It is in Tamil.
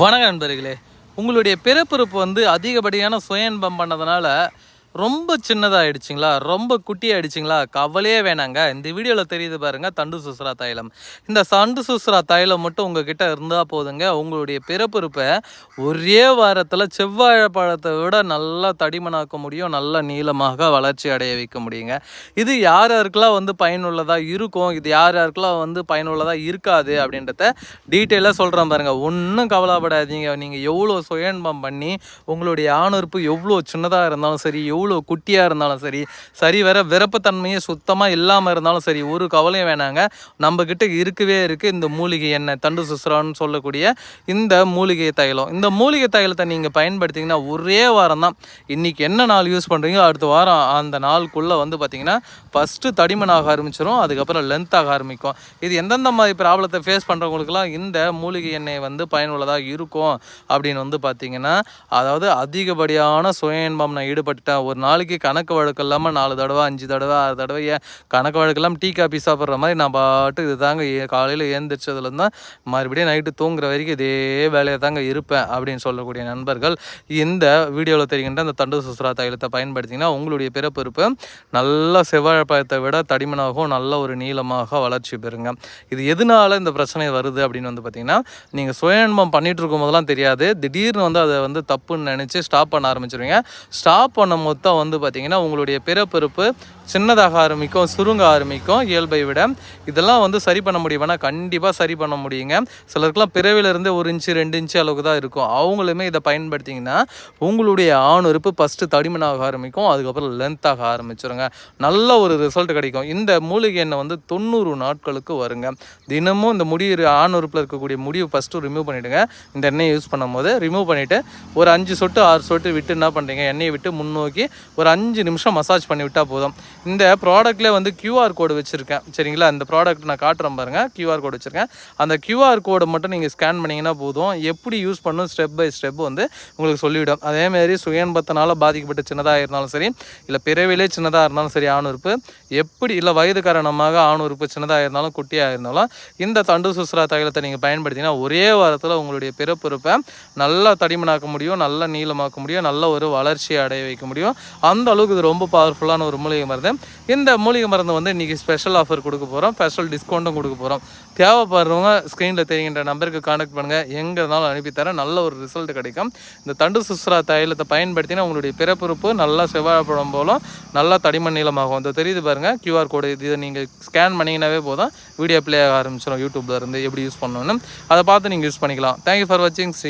வணக்கம் நண்பர்களே. உங்களுடைய பிறப்பிறப்பு வந்து அதிகப்படியான சுயன்பம் பண்ணதுனால ரொம்ப சின்னதாகிடுச்சிங்களா ரொம்ப குட்டியாயிடுச்சிங்களா? கவலையே வேணாங்க. இந்த வீடியோவில் தெரியுது பாருங்கள் தண்டு சுசுரா தைலம். இந்த தண்டு சுசுரா தைலம் மட்டும் உங்ககிட்ட இருந்தால் போதுங்க. உங்களுடைய பிறப்புறுப்பை ஒரே வாரத்தில் செவ்வாழை பழத்தை விட நல்லா தடிமனாக்க முடியும். நல்லா நீளமாக வளர்ச்சி அடைய வைக்க முடியுங்க. இது யார் யாருக்கெல்லாம் வந்து பயனுள்ளதாக இருக்கும்? இது யார் யாருக்கெல்லாம் வந்து பயனுள்ளதாக இருக்காது அப்படின்றத டீட்டெயிலாக சொல்கிறேன் பாருங்கள் ஒன்றும் கவலைப்படாதீங்க. நீங்கள் எவ்வளோ சுயன்பம் பண்ணி உங்களுடைய ஆணுறுப்பு எவ்வளோ சின்னதாக இருந்தாலும் சரி எவ்வளோ குட்டியாக இருந்தாலும் சரி சரி வர விரப்புத்தன்மையே சுத்தமாக இல்லாமல் இருந்தாலும் சரி ஒரு கவலையும் வேணாங்க. நம்மக்கிட்ட இருக்கவே இருக்குது இந்த மூலிகை எண்ணெய் தண்டு சுசுரான்னு சொல்லக்கூடிய இந்த மூலிகை தைலம். இந்த மூலிகை தைலத்தை நீங்கள் பயன்படுத்திங்கன்னா ஒரே வாரம் தான் இன்றைக்கி என்ன நாள் யூஸ் பண்ணுறீங்களோ அடுத்த வாரம் அந்த நாளுக்குள்ளே வந்து பார்த்திங்கன்னா ஃபஸ்ட்டு தடிமனாக ஆரம்பிச்சிடும் அதுக்கப்புறம் லென்த் ஆக ஆரம்பிக்கும். இது எந்தெந்த மாதிரி ப்ராப்ளத்தை ஃபேஸ் பண்ணுறவங்களுக்குலாம் இந்த மூலிகை எண்ணெய் வந்து பயனுள்ளதாக இருக்கும் அப்படின்னு வந்து பார்த்திங்கன்னா அதாவது அதிகப்படியான சுய இன்பம் நான் ஈடுபட்டேன் ஒரு நாளைக்கு கணக்கு வழக்கு இல்லாமல் நாலு தடவை அஞ்சு தடவை ஆறு தடவை ஏன் கணக்கு வழக்கு இல்லாமல் டீ காபி சாப்பிட்ற மாதிரி நான் பாட்டு இது தாங்க காலையில் ஏந்திரிச்சதுலேருந்து தான் மறுபடியும் நைட்டு தூங்குற வரைக்கும் இதே வேலையை தாங்க இருப்பேன் அப்படின்னு சொல்லக்கூடிய நண்பர்கள் இந்த வீடியோவில் தெரிகின்ற அந்த தண்டு சுசுரா தைலத்தை பயன்படுத்திங்கன்னா உங்களுடைய பிறப்பிறப்பு நல்ல செவ்வாழைப்பழத்தை விட தடிமனாகவும் நல்ல ஒரு நீளமாக வளர்ச்சி பெறுங்க. இது எதனால இந்த பிரச்சனை வருது அப்படின்னு வந்து பார்த்தீங்கன்னா நீங்கள் சுயநன்மம் பண்ணிட்டு இருக்கும் போதெல்லாம் தெரியாது. திடீர்னு வந்து அதை வந்து தப்புன்னு நினச்சி ஸ்டாப் பண்ண ஆரம்பிச்சிருவீங்க. ஸ்டாப் பண்ண மொத்தம் வந்து பார்த்தீங்கன்னா உங்களுடைய பிறப்பிறப்பு சின்னதாக ஆரம்பிக்கும் சுருங்க ஆரம்பிக்கும் இயல்பை விட இதெல்லாம் வந்து சரி பண்ண முடியுமானா கண்டிப்பாக சரி பண்ண முடியுங்க. சிலருக்குலாம் பிறவிலிருந்து ஒரு இன்ச்சு ரெண்டு இன்ச்சு அளவுக்கு தான் இருக்கும். அவங்களுமே இதை பயன்படுத்திங்கன்னா உங்களுடைய ஆணுறுப்பு ஃபஸ்ட்டு தடிமனாக ஆரம்பிக்கும் அதுக்கப்புறம் லென்த்தாக ஆரம்பிச்சிருங்க. நல்ல ஒரு ரிசல்ட் கிடைக்கும். இந்த மூலிகை எண்ணெய் வந்து தொண்ணூறு நாட்களுக்கு வருங்க. தினமும் இந்த முடி ஆணுறுப்பில் இருக்கக்கூடிய முடிவு ஃபஸ்ட்டு ரிமூவ் பண்ணிவிடுங்க இந்த எண்ணெயை யூஸ் பண்ணும்போது ரிமூவ் பண்ணிவிட்டு ஒரு அஞ்சு சொட்டு ஆறு சொட்டு விட்டு என்ன பண்ணுறீங்க எண்ணெயை விட்டு முன்னோக்கி ஒரு அஞ்சு நிமிஷம் மசாஜ் பண்ணி விட்டால் போதும். இந்த ப்ராடக்ட்லேயே வந்து கியூஆர் கோடு வச்சுருக்கேன். சரிங்களா? இந்த ப்ராடக்ட் நான் காட்டுறேன் பாருங்கள் கியூஆர் கோடு வச்சுருக்கேன். அந்த கியூஆர் கோடை மட்டும் நீங்கள் ஸ்கேன் பண்ணிங்கன்னா போதும். எப்படி யூஸ் பண்ணணும்? ஸ்டெப் பை ஸ்டெப் வந்து உங்களுக்கு சொல்லிவிடும். அதேமாரி சுயன்பத்தனால் பாதிக்கப்பட்ட சின்னதாக இருந்தாலும் சரி இல்லை பிறவிலே சின்னதாக இருந்தாலும் சரி ஆணுறுப்பு. எப்படி இல்லை வயது காரணமாக ஆணுறுப்பு சின்னதாக இருந்தாலும் குட்டியாக இருந்தாலும் இந்த தண்டு சுசுரா தைலத்தை நீங்கள் பயன்படுத்தினா ஒரே வாரத்தில் உங்களுடைய பிறப்புறுப்பை நல்லா தடிமனாக்க முடியும் நல்லா நீளமாக்க முடியும் நல்ல ஒரு வளர்ச்சியை அடைய வைக்க முடியும். அந்த அளவுக்கு இது ரொம்ப பவர்ஃபுல்லான ஒரு மூலிகை மருந்து. இந்த மூலிகை மருந்து வந்து இன்றைக்கி ஸ்பெஷல் ஆஃபர் கொடுக்க போகிறோம் ஸ்பெஷல் டிஸ்கவுண்ட்டும் கொடுக்க போகிறோம் தேவைப்படுறவங்க ஸ்க்ரீனில் தெரிகின்ற நம்பருக்கு கான்டாக்ட் பண்ணுங்கள் எங்கே இருந்தாலும் அனுப்பித்தரேன் நல்ல ஒரு ரிசல்ட் கிடைக்கும். இந்த தண்டு சுசுரா தைலத்தை பயன்படுத்தினா உங்களுடைய பிறப்புறுப்பு நல்லா செவ்வாழைப்பழம் போலும் நல்லா தடிமண் நீளமாகும். இந்த தெரியுது பாருங்கள் கியூஆர் கோடு இதை நீங்கள் ஸ்கேன் பண்ணிங்கனாவே போதும். வீடியோ ப்ளே ஆக ஆரம்பிச்சிடும் யூடியூப்லேருந்து எப்படி யூஸ் பண்ணணும்னு. அதை பார்த்து நீங்கள் யூஸ் பண்ணிக்கலாம். தேங்க்யூ ஃபார் வாட்சிங் சி